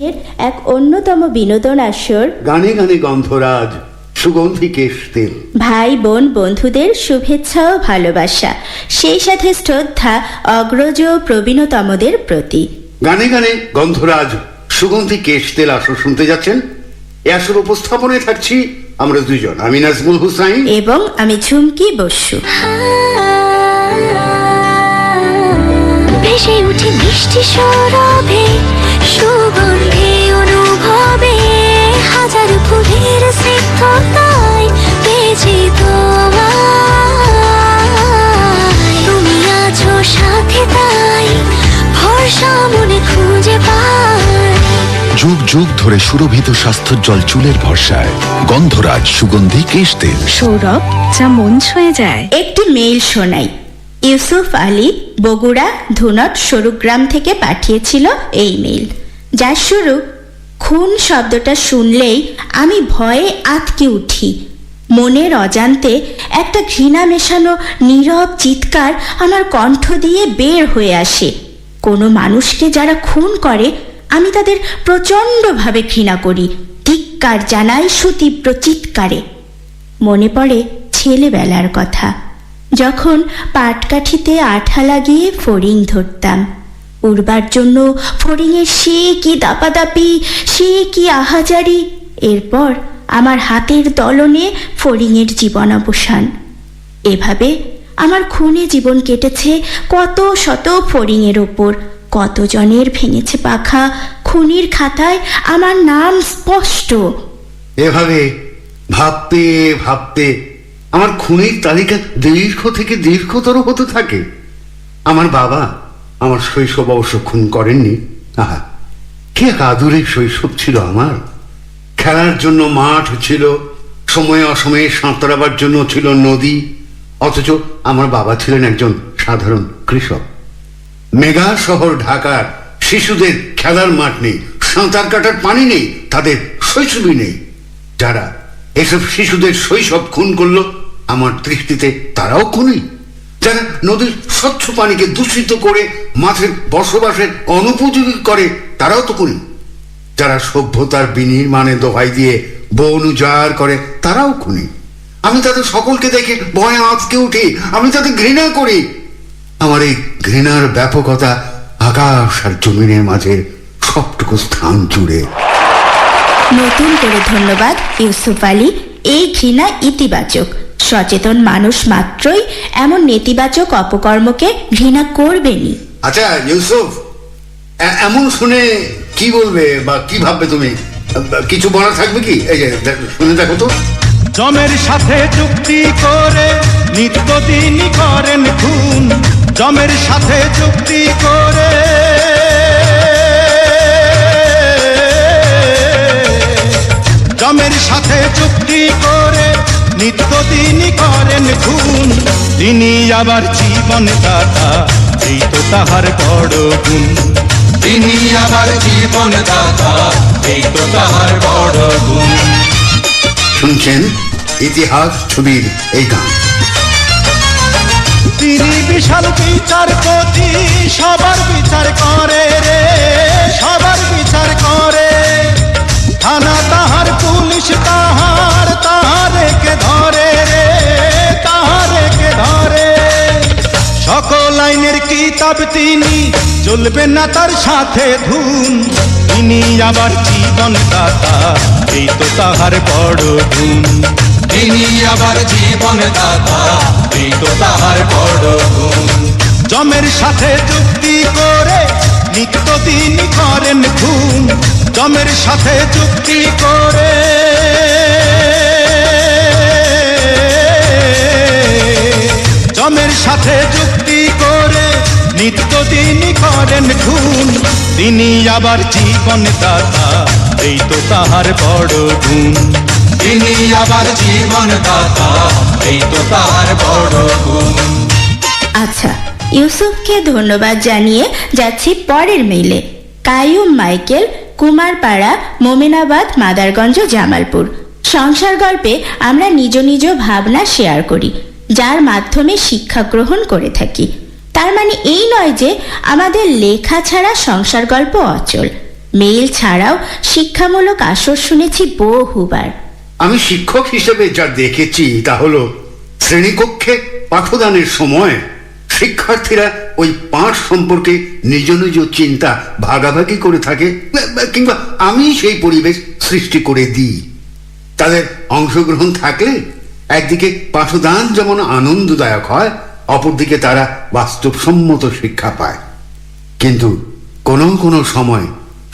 এর এক অন্যতম বিনোদন আসর। গানে গানে গন্ধরাজ সুগন্ধি কেশ তেল। ভাই বোন বন্ধুদের শুভেচ্ছা ও ভালোবাসা সেই সাথে শ্রদ্ধা অগ্রজ ও প্রবীণতমদের প্রতি। গানে গানে গন্ধরাজ সুগন্ধি কেশ তেল আসর শুনতে যাচ্ছেন। এ আসর উপস্থাপনায় থাকছি আমরা দুজন আমি নাজমুল হুসাইন। এবং আমি ঝুমকি বসু। ভেসে উঠে মিষ্টি সরবে যুগ ধরে সুরভিত স্বাস্থ্যোজ্জ্বল চুলের ভরসায়। গন্ধরাজ সুগন্ধি কেশ তেল। সৌরভ যা মন ছুঁয়ে যায়। একটি মেইল শোনাই। ইউসুফ আলী বগুড়া ধুনট সরুগ্রাম থেকে পাঠিয়েছিল এই মেইল। যার শুরু খুন শব্দটা শুনলেই আমি ভয়ে আতকে উঠি। মনের অজান্তে একটা ঘৃণা মেশানো নীরব চিৎকার আমার কণ্ঠ দিয়ে বের হয়ে আসে। কোনো মানুষকে যারা খুন করে আমি তাদের প্রচণ্ডভাবে ঘৃণা করি, ধিক্কার জানাই সুতীব্র চিৎকারে। মনে পড়ে ছেলেবেলার কথা। যখন পাটকাঠিতে আঠা লাগিয়ে ফড়িং ধরতাম, উড়বার জন্য ফড়িংয়ের সে কি দাপাদাপি, সে কি আহাজারি, এরপর আমার হাতের দলনে ফড়িংয়ের জীবন অবসান এভাবে আমার খুনে জীবন কেটেছে কত শত ফড়িংয়ের ওপর কতজনের ভেঙেছে পাখা খুনির খাতায়? আমার নাম স্পষ্ট। এভাবে ভাবতে ভাবতে আমার খুনের তালিকা দীর্ঘ থেকে দীর্ঘতর হতে থাকে। আমার বাবা আমার শৈশব অবশ্য খুন করেননি। আহা, কে এক শৈশব ছিল আমার? খেলার জন্য মাঠ ছিল, সময়ে অসময়ে সাঁতরাবার জন্য ছিল নদী, অথচ আমার বাবা ছিলেন একজন সাধারণ কৃষক। মেগা শহর ঢাকার শিশুদের খেলার মাঠ নেই, সাঁতার কাটার পানি নেই, তাদের শৈশবই নেই। যারা এসব শিশুদের শৈশব খুন করল, আমার দৃষ্টিতে তারাও খুনি। যারা নদীর স্বচ্ছ পানিকে দূষিত করে মাছের বসবাসের অনুপযোগী করে, তারাও তো খুনি। যারা সভ্যতার বিনির্মাণে দোহাই দিয়ে বন উজাড় করে, তারাও খুনি। আমি তাদের সকলকে দেখে ভয়ে আঁচকে উঠি, আমি তাদের ঘৃণা করি। আমার এই ঘৃণার ব্যাপকতা আকাশ আর জমিনের মাঝে সবটুকু স্থান জুড়ে। নতুন করে ধন্যবাদ ইউসুফ আলী। এই ঘৃণা ইতিবাচক। সচেতন মানুষ মাত্রই এমন নেতিবাচক অপকর্মকে ঘৃণা করবেনি আচ্ছা ইউসুফ এমন শুনে কি বলবে বা কি ভাববে তুমি? কিছু বলার থাকবে কি? এই যে দেখ- শুনে দেখো তো। জমের সাথে চুক্তি করে নিত্যদিনই করেন খুন। জমের সাথে চুক্তি করে। জমের সাথে চুক্তি করে, নিত্যদিনই করেন খুন। তিনি আবার জীবন দাতা, এই তো তাহার বড় গুণ। তিনি আবার জীবন দাতা, এই তো তাহার বড় গুণ। শুনছেন ইতিহাস ছবির এই গান। তিনি বিশাল বিচারপতি, সবার বিচার করে রে, সবার বিচার করে। থানা তাহার, পুলিশ তাহার তাহারে কে ধরে রে তাহারে কে ধরে। সকল আইনের কিতাব তিনি চলবে না তার সাথে ধুন তিনি আবার জীবন দাতা এই তো তাহার বড় গুণ। আবার জীবন তাহার জমের সাথে চুক্তি করে নিত্যদিন করেন খুন। জমের সাথে চুক্তি করে জমের সাথে চুক্তি করে নিত্যদিন করেন খুন। তিনি আবার জীবন দাতা এই তো তাহার বড় গুণ। তিনি আবার জীবন দাতা এই তো তাহার বড় গুণ। আচ্ছা ইউসুফকে ধন্যবাদ জানিয়ে যাচ্ছি পরের মেইলে কাইয়ুম মাইকেল, কুমারপাড়া, মোমিনাবাদ, মাদারগঞ্জ জামালপুর। সংসার গল্পে আমরা নিজ নিজ ভাবনা শেয়ার করি, যার মাধ্যমে শিক্ষা গ্রহণ করে থাকি। তার মানে এই নয় যে আমাদের লেখা ছাড়া সংসার গল্প অচল। মেইল ছাড়াও শিক্ষামূলক আসর শুনেছি বহুবার। আমি শিক্ষক হিসেবে যা দেখেছি তা হলো শ্রেণীকক্ষে পাঠদানের সময় শিক্ষার্থীরা ওই পাঠ সম্পর্কে নিজ নিজ চিন্তা ভাগাভাগি করে থাকে, কিংবা আমি সেই পরিবেশ সৃষ্টি করে দিই। তাদের অংশগ্রহণ থাকলে একদিকে পাঠদান যেমন আনন্দদায়ক হয়, অপরদিকে তারা বাস্তবসম্মত শিক্ষা পায়। কিন্তু কোনো কোনো সময়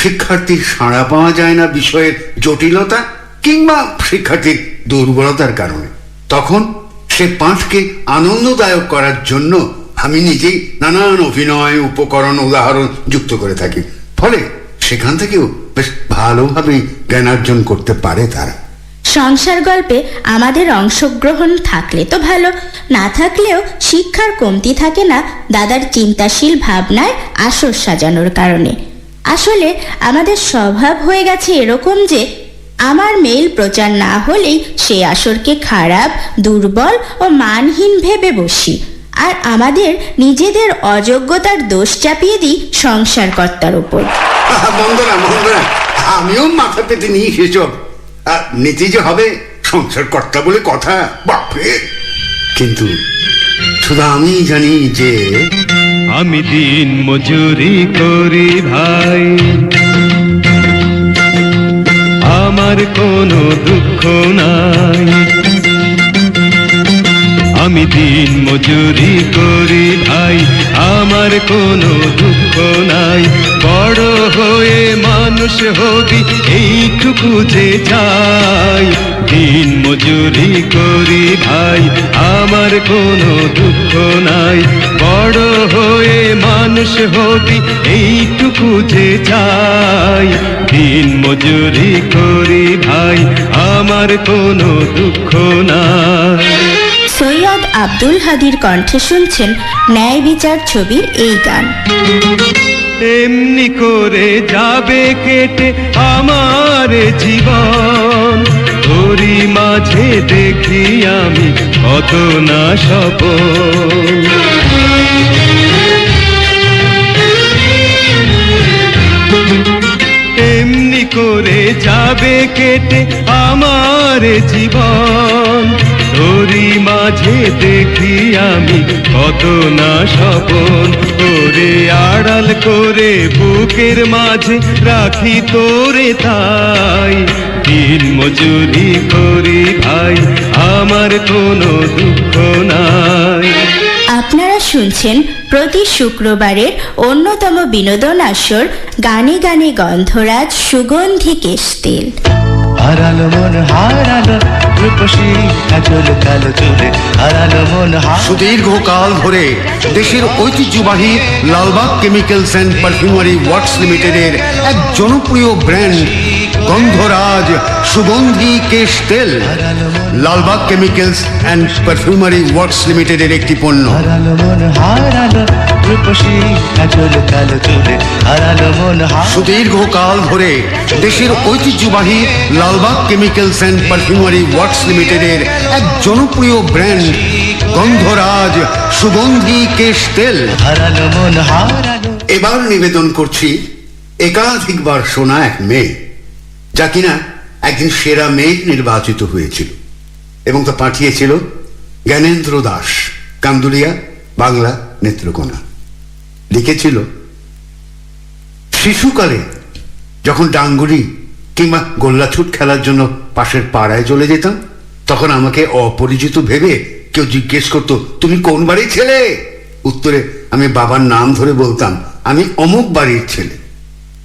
শিক্ষার্থীর সাড়া পাওয়া যায় না বিষয়ের জটিলতা কিংবা শিক্ষার্থীর দুর্বলতার কারণে। তখন সে পাঠকে আনন্দদায়ক করার জন্য আমি নিজেই নানান অভিনয়, উপকরণ, উদাহরণ যুক্ত করে থাকি। ফলে সেখান থেকেও বেশ ভালোভাবেই জ্ঞানার্জন করতে পারে তারা। সংসার গল্পে আমাদের অংশগ্রহণ থাকলে তো ভালো, না থাকলেও শিক্ষার কমতি থাকে না দাদার চিন্তাশীল ভাবনায় আসর সাজানোর কারণে। আসলে আমাদের স্বভাব হয়ে গেছে এরকম যে আমার মেইল প্রচার না হলেই সে আসরকে খারাপ দুর্বল ও মানহীন ভেবে বসি। আর আমাদের নিজেদের অযোগ্যতার দোষ চাপিয়ে দিই সংসারকর্তার ওপর আহা, বন্দনা বন্দনা আমিও মাথা পেতে নিই সেসব। আর নীতি যে হবে সংসার কর্তা বলে কথা বাপরে। কিন্তু শুধু আমি জানি যে আমি দিন মজুরি করি ভাই। আমার কোনো দুঃখ নাই। আমি দিন মজুরি করি। আমার কোনো দুঃখ নাই। বড় হয়ে মানুষ হবি, এইটুকু যে চাই। দিন মজুরি করি ভাই, আমার কোনো দুঃখ নাই। বড় হয়ে মানুষ হবি, এইটুকু যে চাই। দিন মজুরি করি ভাই, আমার কোনো দুঃখ নাই। সৈয়দ আব্দুল হাদির কণ্ঠে শুনছেন ন্যায় বিচার ছবির এই গান। এমনি করে যাবে কেটে আমার জীবন। তোরই মাঝে দেখি আমি কত না সপন। এমনি করে যাবে কেটে আমার জীবন। তোরই মাঝে দেখি আমি কত না স্বপন। ওরে আড়াল করে বুকের মাঝে রাখি তোরে তাই। দিন মজুরি করি ভাই, আমার কোনো দুঃখ নাই। আপনারা শুনছেন প্রতি শুক্রবারের অন্যতম বিনোদন আসর গানে গানে গন্ধরাজ সুগন্ধি কেশ তেল। হারালো মন হারালো রূপসী কাজল কালো চুলে। হারালো মন সুদীর্ঘকাল ধরে দেশের ঐতিহ্যবাহী Lalbag chemicals and perfumery works লিমিটেডের এক জনপ্রিয় ব্র্যান্ড গন্ধরাজ সুগন্ধি কেশ তেল। Lalbag chemicals and perfumery works লিমিটেডের একটি পণ্য। হারালো মন হারালো রূপসী কাজল কালো চুলে হারালো মন সুদীর্ঘকাল ধরে দেশের ঐতিহ্যবাহী Lalbag chemicals and perfumery works লিমিটেডের এক জনপ্রিয় ব্র্যান্ড গন্ধরাজ সুগন্ধি কেশ তেল। হারালো মন হারালো এবার নিবেদন করছি একাধিকবার শোনা এক মেয়ে যা কিনা একদিন সেরা মেয়ে নির্বাচিত হয়েছিল এবং তা পাঠিয়েছিল জ্ঞানেন্দ্র দাস কান্দুলিয়া বাংলা নেত্রকোনা। লিখেছিল শিশুকালে যখন ডাঙ্গুরি কিংবা গোল্লাছুট খেলার জন্য পাশের পাড়ায় চলে যেতাম, তখন আমাকে অপরিচিত ভেবে কেউ জিজ্ঞেস করতো, তুমি কোন বাড়ির ছেলে? উত্তরে, আমি বাবার নাম ধরে বলতাম, আমি অমুক বাড়ির ছেলে।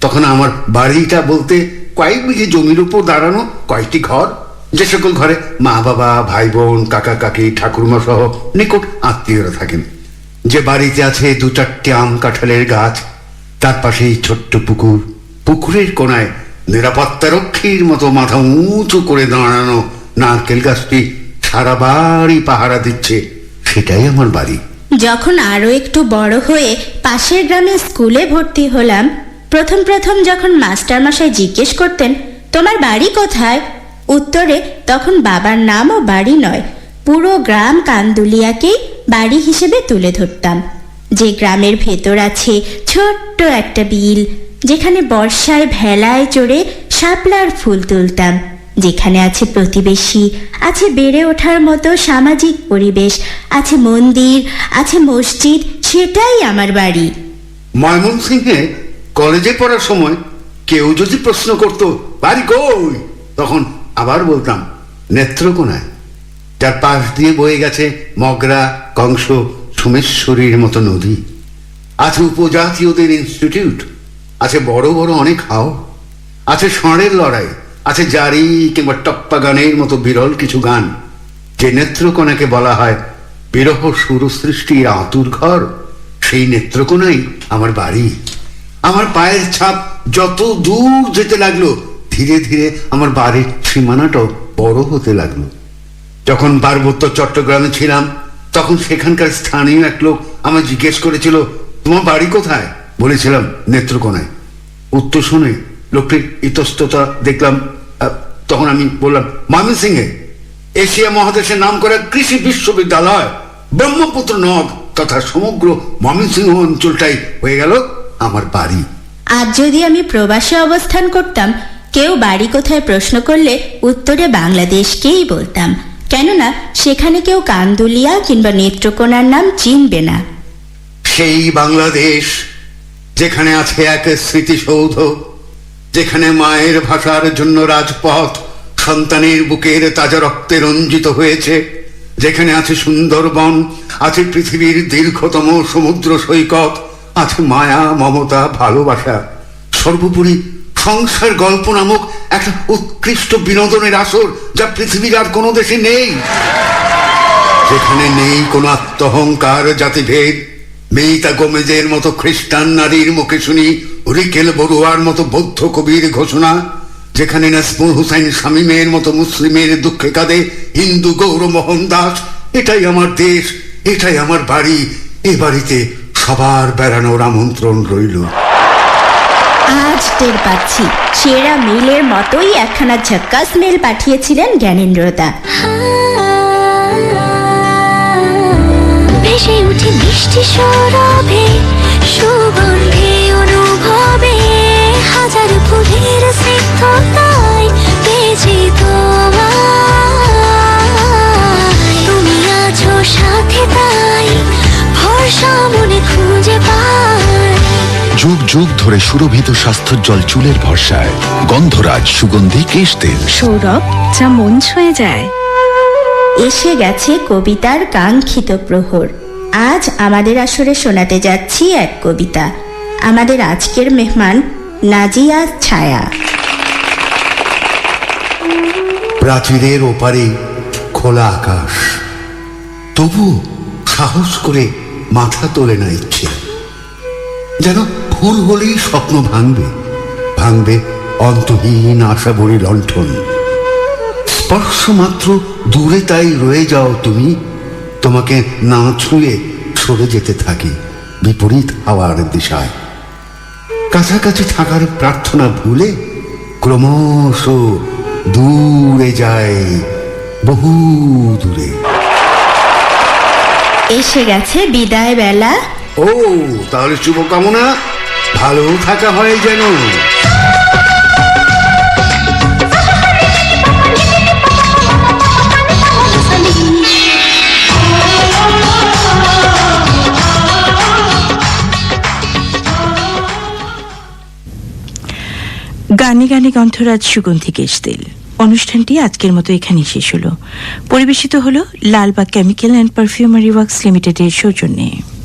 তখন আমার বাড়িটা বলতে কয়েক বিঘে জমির উপর দাঁড়ানো কয়েকটি ঘর, যে সকল ঘরে মা বাবা ভাই বোন কাকা কাকি ঠাকুরমা সহ নিকট আত্মীয়রা থাকেন। যে বাড়িতে আছে দু চারটে আম কাঁঠালের গাছ, তার পাশেই ছোট্ট পুকুর। পুকুরের কোনায় নিরাপত্তা রক্ষীর মতো মাথা উঁচু করে দাঁড়ানো নারকেল গাছটি সারা বাড়ি পাহারা দিচ্ছে। সেটাই আমার বাড়ি। যখন আরও একটু বড় হয়ে পাশের গ্রামে স্কুলে ভর্তি হলাম, প্রথম প্রথম যখন মাস্টারমশাই জিজ্ঞেস করতেন, তোমার বাড়ি কোথায়? উত্তরে, তখন বাবার নামও বাড়ি নয়, পুরো গ্রাম কান্দুলিয়াকেই বাড়ি হিসেবে তুলে ধরতাম। যে গ্রামের ভেতর আছে ছোট্ট একটা বিল, যেখানে বর্ষায় ভেলায় চড়ে শাপলার ফুল তুলতাম। যেখানে আছে প্রতিবেশী, আছে বেড়ে ওঠার মতো সামাজিক পরিবেশ, আছে মন্দির, আছে মসজিদ, সেটাই আমার বাড়ি। ময়মনসিংহে কলেজে পড়ার সময় কেউ যদি প্রশ্ন করত, বাড়ি কই? তখন আবার বলতাম, নেত্রকোনায়। যার পাশ দিয়ে বয়ে গেছে মগরা, কংস, সোমেশ্বরীর মতো নদী। আছে উপজাতীয়দের ইনস্টিটিউট আছে বড় বড় অনেক হাও আছে ষাঁড়ের লড়াই, আছে জারি কিংবা টপ্পা গানের মতো বিরল কিছু গান, যে নেত্রকোনাকে বলা হয় বিরহ সুরসৃষ্টির আতুর ঘর। সেই নেত্রকোনাই আমার বাড়ি। আমার পায়ের ছাপ যত দূর যেতে লাগল, ধীরে ধীরে আমার বাড়ির সীমানাটাও বড় হতে লাগল। যখন পার্বত্য চট্টগ্রামে ছিলাম, তখন সেখানকার স্থানীয় এক লোক আমায় জিজ্ঞেস করেছিল, তোমার বাড়ি কোথায়? বলেছিলাম, নেত্রকোনায়। উত্তর শুনে লোকটির ইতস্ততা দেখলাম তখন আমি বললাম, ময়মনসিংহে, এশিয়া মহাদেশের নাম করা কৃষি বিশ্ববিদ্যালয়, ব্রহ্মপুত্র নদ তথা সমগ্র ময়মনসিংহ অঞ্চলটাই হয়ে গেল আমার বাড়ি। আজ যদি আমি প্রবাসে অবস্থান করতাম, কেউ বাড়ি কোথায় প্রশ্ন করলে উত্তরে বাংলাদেশকেই বলতাম। কেননা সেখানে কেউ কান্দুলিয়া কিংবা নেত্রকোনার নাম চিনবে না। সেই বাংলাদেশ যেখানে আছে এক স্মৃতিসৌধ, যেখানে মায়ের ভাষার জন্য রাজপথ সন্তানের বুকের তাজা রক্তে রঞ্জিত হয়েছে, যেখানে আছে সুন্দরবন, আছে পৃথিবীর দীর্ঘতম সমুদ্র সৈকত, আছে মায়া, মমতা, ভালোবাসা, সর্বোপরি সংসার গল্প নামক একটা উৎকৃষ্ট বিনোদনের আসর যা পৃথিবীর আর কোনো দেশে নেই। যেখানে নেই কোনো আত্মহংকার, জাতিভেদ। মেইতা গোমেজের মতো খ্রিস্টান নারীর মুখে শুনি রিকেল বড়ুয়ার মতো বৌদ্ধ কবির ঘোষণা। যেখানে নাসমুল হুসাইন শামীমের মতো মুসলিমের দুঃখে কাঁদে হিন্দু গৌরমোহন দাস। এটাই আমার দেশ, এটাই আমার বাড়ি। এ বাড়িতে সবার বেড়ানোর আমন্ত্রণ রইল। আজ টের পাচ্ছি, সেরা মেলের মতোই একখানা ঝক্কাস মেল পাঠিয়েছিলেন জ্ঞানেন্দ্রদা। ভেসে উঠে মিষ্টি সরবে সুগন্ধে অনুভবে, হাজার ফুলের স্নিগ্ধতায় বেজে তোমায়। তুমি আছো সাথে তাই, ভরসা মনে খুঁজে পাই যুগ যুগ ধরে সুরভিত স্বাস্থ্যোজ্জ্বল চুলের ভরসায়। গন্ধরাজ সুগন্ধি কেশ তেল। সৌরভ যা মন ছুঁয়ে যায়। এসে গেছে কবিতার কাঙ্ক্ষিত প্রহর। আজ আমাদের আসরে শোনাতে যাচ্ছি এক কবিতা। আমাদের আজকের মেহমান নাজিয়া ছায়া। প্রাচীরের ওপারে খোলা আকাশ। তবু সাহস করে মাথা তোলে না ইচ্ছে। যেন ভুল হলেই স্বপ্ন ভাঙবে। ভাঙবে অন্তহীন আশা ভরে লণ্ঠন। স্পর্শ মাত্র দূরে তাই রয়ে যাও তুমি তোমাকে না ছুঁয়ে সরে যেতে থাকি বিপরীত হাওয়ার দিশায়। কাছাকাছি থাকার প্রার্থনা ভুলে ক্রমশ দূরে যায় বহু দূরে। এসে গেছে বিদায় বেলা ও তাহলে শুভকামনা। ভালো থাকা হয় যেন। গানে গানে গন্ধরাজ সুগন্ধি কেশ তেল অনুষ্ঠানটি আজকের মতো এখানেই শেষ হলো। পরিবেশিত হলো Lalbag chemical and perfumery works লিমিটেডের সৌজন্যে।